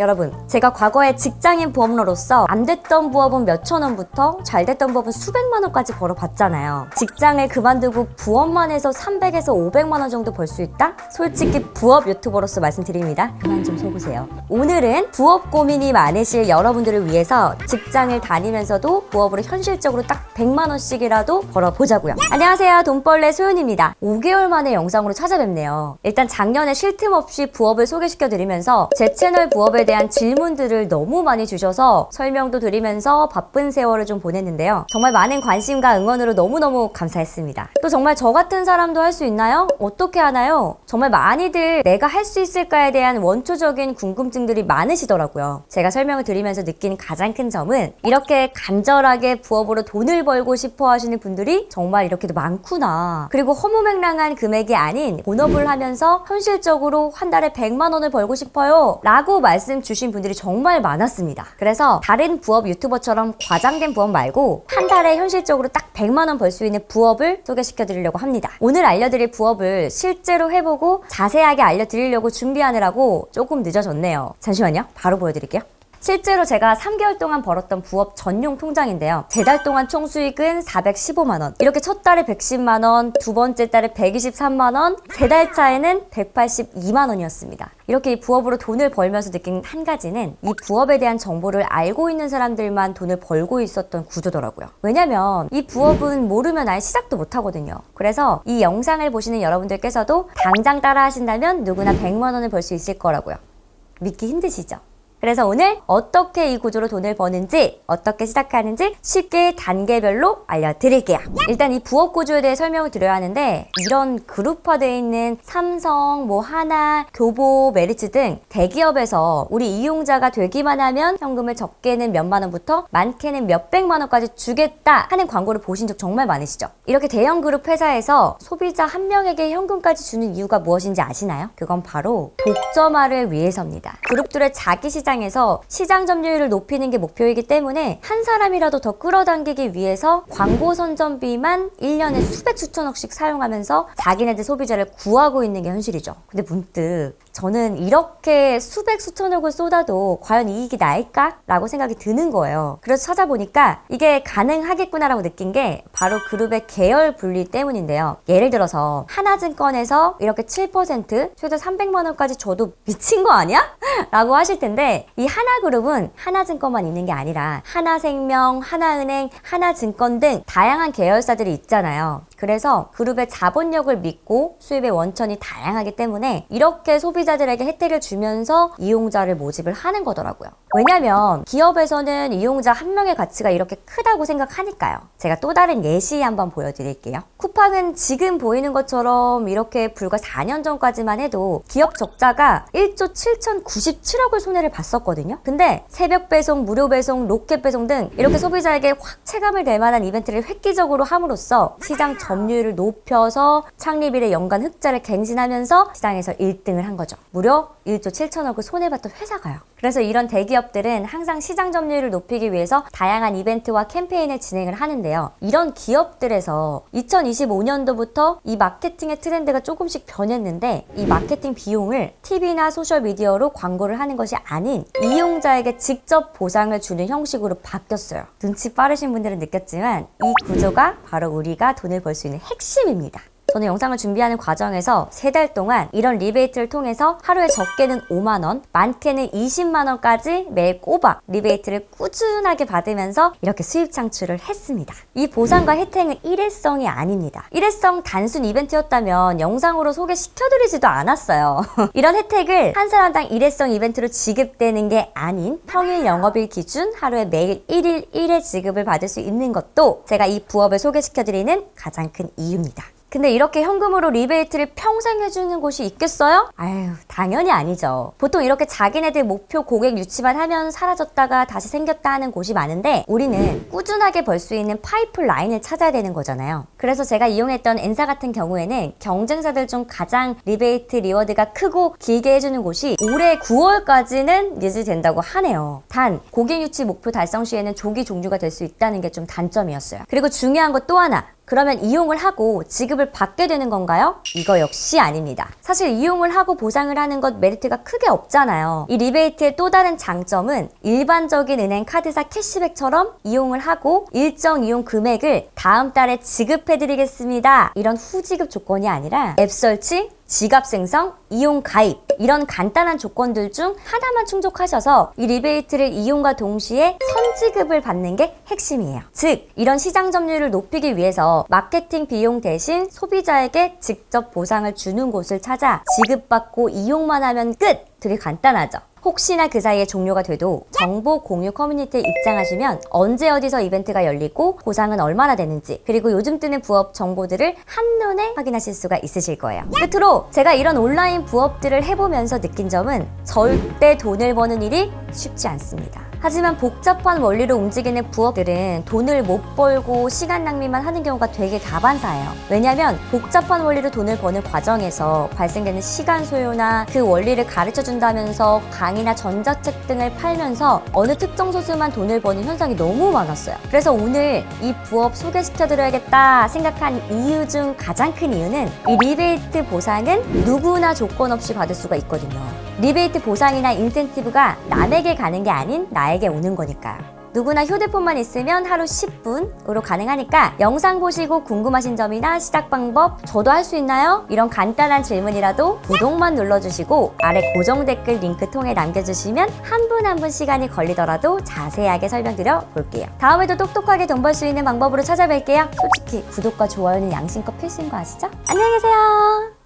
여러분, 제가 과거에 직장인 보험러로서 안 됐던 부업은 몇천 원부터 잘 됐던 부업은 수백만 원까지 벌어봤잖아요. 직장을 그만두고 부업만 해서 300에서 500만 원 정도 벌 수 있다? 솔직히 부업 유튜버로서 말씀드립니다. 그만 좀 속으세요. 오늘은 부업 고민이 많으실 여러분들을 위해서 직장을 다니면서도 부업으로 현실적으로 딱 100만 원씩이라도 벌어보자고요. 안녕하세요. 돈벌레 소연입니다. 5개월 만에 영상으로 찾아뵙네요. 일단 작년에 쉴 틈 없이 부업을 소개시켜드리면서 제 채널 부업에 대한 질문들을 너무 많이 주셔서 설명도 드리면서 바쁜 세월을 좀 보냈는데요. 정말 많은 관심과 응원으로 너무너무 감사했습니다. 또 정말 저 같은 사람도 할 수 있나요? 어떻게 하나요? 정말 많이들 내가 할 수 있을까에 대한 원초적인 궁금증들이 많으시더라고요. 제가 설명을 드리면서 느낀 가장 큰 점은 이렇게 간절하게 부업으로 돈을 벌고 싶어 하시는 분들이 정말 이렇게도 많구나. 그리고 허무맹랑한 금액이 아닌 본업을 하면서 현실적으로 한 달에 100만 원을 벌고 싶어요. 라고 말씀 주신 분들이 정말 많았습니다. 그래서 다른 부업 유튜버처럼 과장된 부업 말고 한 달에 현실적으로 딱 100만 원 벌 수 있는 부업을 소개시켜 드리려고 합니다. 오늘 알려드릴 부업을 실제로 해보고 자세하게 알려드리려고 준비하느라고 조금 늦어졌네요. 잠시만요. 바로 보여드릴게요. 실제로 제가 3개월 동안 벌었던 부업 전용 통장인데요. 세 달 동안 총 수익은 415만 원. 이렇게 첫 달에 110만 원, 두 번째 달에 123만 원, 세 달 차에는 182만 원이었습니다. 이렇게 이 부업으로 돈을 벌면서 느낀 한 가지는 이 부업에 대한 정보를 알고 있는 사람들만 돈을 벌고 있었던 구조더라고요. 왜냐면 이 부업은 모르면 아예 시작도 못 하거든요. 그래서 이 영상을 보시는 여러분들께서도 당장 따라 하신다면 누구나 100만 원을 벌 수 있을 거라고요. 믿기 힘드시죠? 그래서 오늘 어떻게 이 구조로 돈을 버는지, 어떻게 시작하는지 쉽게 단계별로 알려드릴게요. 일단 이 부업 구조에 대해 설명을 드려야 하는데, 이런 그룹화되어 있는 삼성, 뭐 하나, 교보, 메리츠 등 대기업에서 우리 이용자가 되기만 하면 현금을 적게는 몇만 원부터 많게는 몇백만 원까지 주겠다 하는 광고를 보신 적 정말 많으시죠? 이렇게 대형 그룹 회사에서 소비자 한 명에게 현금까지 주는 이유가 무엇인지 아시나요? 그건 바로 독점화를 위해서입니다. 그룹들의 자기 시장에서 시장 점유율을 높이는 게 목표이기 때문에 한 사람이라도 더 끌어당기기 위해서 광고 선전비만 1년에 수백 수천억씩 사용하면서 자기네들 소비자를 구하고 있는 게 현실이죠. 근데 문득 저는 이렇게 수백 수천억을 쏟아도 과연 이익이 날까? 라고 생각이 드는 거예요. 그래서 찾아보니까 이게 가능하겠구나라고 느낀 게 바로 그룹의 계열 분리 때문인데요. 예를 들어서 하나증권에서 이렇게 7% 최대 300만 원까지 줘도 미친 거 아니야? 라고 하실 텐데 이 하나그룹은 하나증권만 있는 게 아니라 하나생명, 하나은행, 하나증권 등 다양한 계열사들이 있잖아요. 그래서 그룹의 자본력을 믿고 수입의 원천이 다양하기 때문에 이렇게 소비자들에게 혜택을 주면서 이용자를 모집을 하는 거더라고요. 왜냐면 기업에서는 이용자 한 명의 가치가 이렇게 크다고 생각하니까요. 제가 또 다른 예시 한번 보여드릴게요. 쿠팡은 지금 보이는 것처럼 이렇게 불과 4년 전까지만 해도 기업 적자가 1조 7,097억을 손해를 봤었거든요. 근데 새벽 배송, 무료 배송, 로켓 배송 등 이렇게 소비자에게 확 체감을 낼 만한 이벤트를 획기적으로 함으로써 시장 점유율을 높여서 창립 이래 연간 흑자를 갱신하면서 시장에서 1등을 한 거죠. 무려 1조 7천억을 손해봤던 회사가요. 그래서 이런 대기업들은 항상 시장 점유율을 높이기 위해서 다양한 이벤트와 캠페인을 진행을 하는데요. 이런 기업들에서 2025년도부터 이 마케팅의 트렌드가 조금씩 변했는데 이 마케팅 비용을 TV나 소셜미디어로 광고를 하는 것이 아닌 이용자에게 직접 보상을 주는 형식으로 바뀌었어요. 눈치 빠르신 분들은 느꼈지만 이 구조가 바로 우리가 돈을 벌 수 있는 핵심입니다. 저는 영상을 준비하는 과정에서 세 달 동안 이런 리베이트를 통해서 하루에 적게는 5만 원, 많게는 20만 원까지 매일 꼬박 리베이트를 꾸준하게 받으면서 이렇게 수입 창출을 했습니다. 이 보상과 혜택은 일회성이 아닙니다. 일회성 단순 이벤트였다면 영상으로 소개시켜드리지도 않았어요. 이런 혜택을 한 사람당 일회성 이벤트로 지급되는 게 아닌 평일 영업일 기준 하루에 매일 1일 1회 지급을 받을 수 있는 것도 제가 이 부업을 소개시켜드리는 가장 큰 이유입니다. 근데 이렇게 현금으로 리베이트를 평생 해주는 곳이 있겠어요? 아유, 당연히 아니죠. 보통 이렇게 자기네들 목표 고객 유치만 하면 사라졌다가 다시 생겼다 하는 곳이 많은데 우리는 꾸준하게 벌 수 있는 파이프 라인을 찾아야 되는 거잖아요. 그래서 제가 이용했던 엔사 같은 경우에는 경쟁사들 중 가장 리베이트 리워드가 크고 길게 해주는 곳이 올해 9월까지는 유지된다고 하네요. 단 고객 유치 목표 달성 시에는 조기 종료가 될 수 있다는 게 좀 단점이었어요. 그리고 중요한 것 또 하나. 그러면 이용을 하고 지급을 받게 되는 건가요? 이거 역시 아닙니다. 사실 이용을 하고 보상을 하는 것 메리트가 크게 없잖아요. 이 리베이트의 또 다른 장점은 일반적인 은행 카드사 캐시백처럼 이용을 하고 일정 이용 금액을 다음 달에 지급해드리겠습니다. 이런 후지급 조건이 아니라 앱 설치, 지갑 생성, 이용 가입 이런 간단한 조건들 중 하나만 충족하셔서 이 리베이트를 이용과 동시에 선지급을 받는 게 핵심이에요. 즉 이런 시장 점유율을 높이기 위해서 마케팅 비용 대신 소비자에게 직접 보상을 주는 곳을 찾아 지급받고 이용만 하면 끝! 되게 간단하죠. 혹시나 그 사이에 종료가 돼도 정보 공유 커뮤니티에 입장하시면 언제 어디서 이벤트가 열리고 보상은 얼마나 되는지 그리고 요즘 뜨는 부업 정보들을 한눈에 확인하실 수가 있으실 거예요. 끝으로 제가 이런 온라인 부업들을 해보면서 느낀 점은 절대 돈을 버는 일이 쉽지 않습니다. 하지만 복잡한 원리로 움직이는 부업들은 돈을 못 벌고 시간 낭비만 하는 경우가 되게 다반사예요. 왜냐하면 복잡한 원리로 돈을 버는 과정에서 발생되는 시간 소요나 그 원리를 가르쳐 준다면서 강의나 전자책 등을 팔면서 어느 특정 소수만 돈을 버는 현상이 너무 많았어요. 그래서 오늘 이 부업 소개시켜 드려야겠다 생각한 이유 중 가장 큰 이유는 이 리베이트 보상은 누구나 조건 없이 받을 수가 있거든요. 리베이트 보상이나 인센티브가 남에게 가는 게 아닌 나에게 오는 거니까요. 누구나 휴대폰만 있으면 하루 10분으로 가능하니까 영상 보시고 궁금하신 점이나 시작 방법 저도 할 수 있나요? 이런 간단한 질문이라도 구독만 눌러주시고 아래 고정 댓글 링크 통해 남겨주시면 한 분 한 분 시간이 걸리더라도 자세하게 설명드려 볼게요. 다음에도 똑똑하게 돈 벌 수 있는 방법으로 찾아뵐게요. 솔직히 구독과 좋아요는 양심껏 필수인 거 아시죠? 안녕히 계세요.